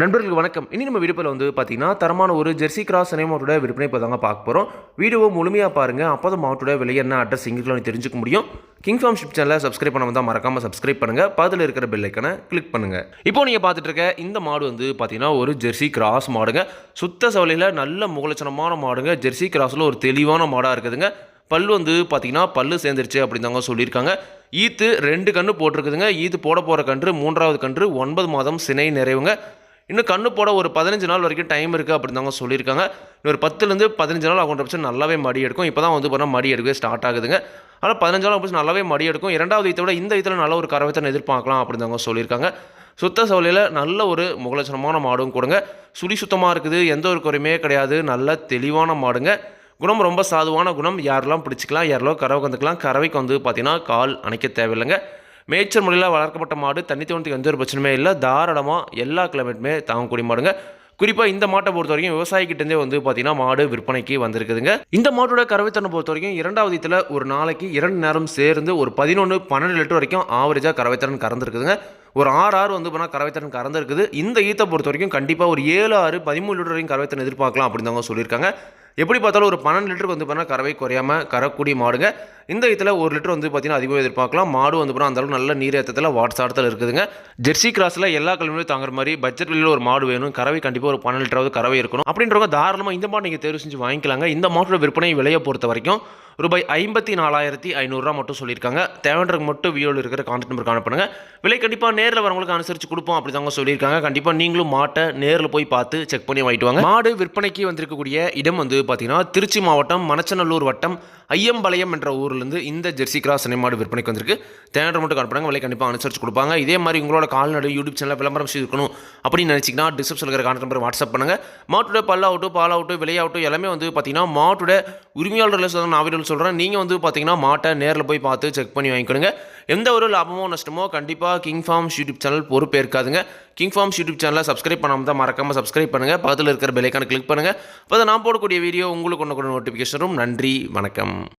நண்பர்களுக்கு வணக்கம். இனி நம்ம விடுப்பில் வந்து பார்த்தீங்கன்னா தரமான ஒரு ஜெர்சி கிராஸ் சினை மாட்டோட விற்பனை இப்போ தாங்க பார்க்க போகிறோம் வீடியோவை முழுமையாக பாருங்கள் அப்போ தான் மாட்டோட விலை என்ன அட்ரஸ் இங்கிலீஷில் தெரிஞ்சுக்க முடியும். கிங் ஃபார்ம் ஷிப் சேனலை சப்ஸ்கிரைப் பண்ண வந்தால் மறக்காமல் சப்ஸ்கிரைப் பண்ணுங்கள் பதில் இருக்கிற பெல் கிளிக் பண்ணுங்கள் இப்போ நீங்கள் பார்த்துட்டு இருக்க இந்த மாடு வந்து பார்த்தீங்கன்னா ஒரு ஜெர்சி கிராஸ் மாடுங்க. சுத்த சவலையில் நல்ல முகலட்சணமான மாடுங்க. ஜெர்சி கிராஸில் ஒரு தெளிவான மாடாக இருக்குதுங்க. பல் வந்து பார்த்தீங்கன்னா பல்லு சேர்ந்துருச்சு அப்படின்னு சொல்லியிருக்காங்க. ஈத்து ரெண்டு கன்று போட்டிருக்குதுங்க. ஈத்து போட போகிற கன்று மூன்றாவது கன்று ஒன்பது மாதம் சினை நிறைவுங்க. இன்னும் கண்ணு போட ஒரு பதினஞ்சு நாள் வரைக்கும் டைம் இருக்குது அப்படின்னு தாங்க சொல்லியிருக்காங்க. இன்னொரு பத்துலேருந்து பதினஞ்சு நாள் ஆகுன்ற பட்சம் நல்லாவே மடி எடுக்கும். இப்போ தான் வந்து பார்த்தா மடி எடுக்கவே ஸ்டார்ட் ஆகுதுங்க. ஆனால் பதினஞ்சு நாள் பட்சம் நல்லாவே மடி எடுக்கும். இரண்டாவது இதை விட இந்த இதில் நல்ல ஒரு கரவைத்தனை எதிர்பார்க்கலாம் அப்படின்னு தாங்க சொல்லியிருக்காங்க. சுத்த சவலையில் நல்ல ஒரு முகலட்சணமான மாடும் கொடுங்க. சுழி சுத்தமாக இருக்குது. எந்த ஒரு குறையுமே கிடையாது. நல்ல தெளிவான மாடுங்க. குணம் ரொம்ப சாதுவான குணம். யாரெல்லாம் பிடிச்சிக்கலாம் யாரெல்லாம் கறவை கந்துக்கலாம் கறவைக்கு வந்து பார்த்திங்கன்னா கால் அணைக்க தேவையில்லைங்க. மேய்ச்சல் முறையில் வளர்க்கப்பட்ட மாடு தண்ணி தோணத்துக்கு எந்த ஒரு பிரச்சனையுமே இல்லை. தாராளமாக எல்லா கிளைமேட்டுமே தாங்கக்கூடிய மாடுங்க. குறிப்பாக இந்த மாட்டை பொறுத்த வரைக்கும் விவசாயிக்கிட்டேருந்தே வந்து பார்த்தீங்கன்னா மாடு விற்பனைக்கு வந்திருக்குதுங்க. இந்த மாட்டோட கறவைத்தனை பொறுத்த வரைக்கும் இரண்டாவது இதில் ஒரு நாளைக்கு இரண்டு நேரம் சேர்ந்து ஒரு பதினொன்று பன்னெண்டு லிட்டர் வரைக்கும் ஆவரேஜாக கறவைத்திறன் கறந்துருக்குதுங்க. ஒரு ஆறு ஆறு வந்து போனால் கறவைத்திறன் கறந்துருக்குது. இந்த ஈத்தை பொறுத்த வரைக்கும் கண்டிப்பாக ஒரு ஏழு ஆறு பதிமூணு லிட்டர் வரைக்கும் கறவைத்திறன் எதிர்பார்க்கலாம் அப்படின்னு சொல்லியிருக்காங்க. எப்படி பார்த்தாலும் ஒரு பன்னெண்டு லிட்டருக்கு வந்து பார்த்தீங்கன்னா கறவை குறையாமல் கறக்கூடிய மாடுங்க. இந்த இதில் ஒரு லிட்டர் வந்து பார்த்தீங்கன்னா அதிகமாக எதிர்பார்க்கலாம். மாடு வந்து போனால் அந்தளவு நல்ல நீர் ஏற்றத்தில் வாட்ஸ் ஆட்டத்தில் இருக்குதுங்க. ஜெர்சி கிராஸில் எல்லா கிழமையும் தாங்குற மாதிரி பட்ஜெட் வெளியில் ஒரு மாடு வேணும். கறவை கண்டிப்பாக ஒரு பன்னெண்டு லிட்டராவது கறவை இருக்கணும். அப்படின்றவங்க தாராளமாக இந்த மாடு நீங்கள் தேர்வு செஞ்சு வாங்கிக்கலாங்க. இந்த மாட்டோட விற்பனை விலையை பொறுத்த வரைக்கும் ரூபாய் ஐம்பத்தி நாலாயிரத்தி ஐநூறுரூவா மட்டும் சொல்லியிருக்காங்க. தேவைன்றது மட்டும் வீடியோவில் இருக்கிற கான்டாக்ட் நம்பருக்கு காணப்படுங்க விலை கண்டிப்பாக நேரில் வரவங்களுக்கு அனுசரித்து கொடுப்போம் அப்படி தாங்க சொல்லியிருக்காங்க. கண்டிப்பாக நீங்களும் மாட்டை நேரில் போய் பார்த்து செக் பண்ணி வாங்கிட்டு வாங்க. மாடு விற்பனைக்கு வந்திருக்கக்கூடிய இடம் வந்து பார்த்தீங்கன்னா திருச்சி மாவட்டம் மணச்சநல்லூர் வட்டம் ஐயம்பாளையம் என்ற ஊர்லேருந்து இந்த ஜெர்சி கிராஸ் சினிமாடு விற்பனைக்கு வந்திருக்கு. தேவையான மட்டும் காணப்படுங்க விலை கண்டிப்பாக அனுசரித்து கொடுப்பாங்க. இதே மாதிரி உங்களோட கால்நடை யூடியூப் சேனலில் விளம்பரம் செய்திருக்கணும் அப்படின்னு நினச்சிங்கன்னா டிஸ்கிரிப்ஷனில் இருக்கிற கான்டாக்ட் நம்பர் வாட்ஸ்அப் பண்ணுங்கள் மாட்டோட பல்லாகட்டும் பாலாகட்டும் விலையாகட்டும் எல்லாமே வந்து பார்த்தீங்கன்னா மாட்டோட உரிமையாளர்கள் சொல்கிறேன் நான் வீடியோவில் சொல்கிறேன் நீங்கள் வந்து பார்த்தீங்கன்னா மாட்டை நேரில் போய் பார்த்து செக் பண்ணி வாங்கிக்கணுங்க. எந்த ஒரு லாபமோ நஷ்டமோ கண்டிப்பாக கிங் ஃபார்ம்ஸ் யூடியூப் சேனல் பொறுப்பே இருக்காதுங்க. கிங் ஃபார்ம்ஸ் யூடியூப் சேனலை சப்ஸ்கிரைப் பண்ணாமல் தான் மறக்காமல் சப்ஸ்கிரைப் பண்ணுங்கள் பக்கத்தில் இருக்கிற பெலைக்கான கிளிக் பண்ணுங்கள் அப்போ நான் போடக்கூடிய வீடியோ உங்களுக்கு ஒன்று கூட நோட்டிஃபிகேஷன் நன்றி வணக்கம்.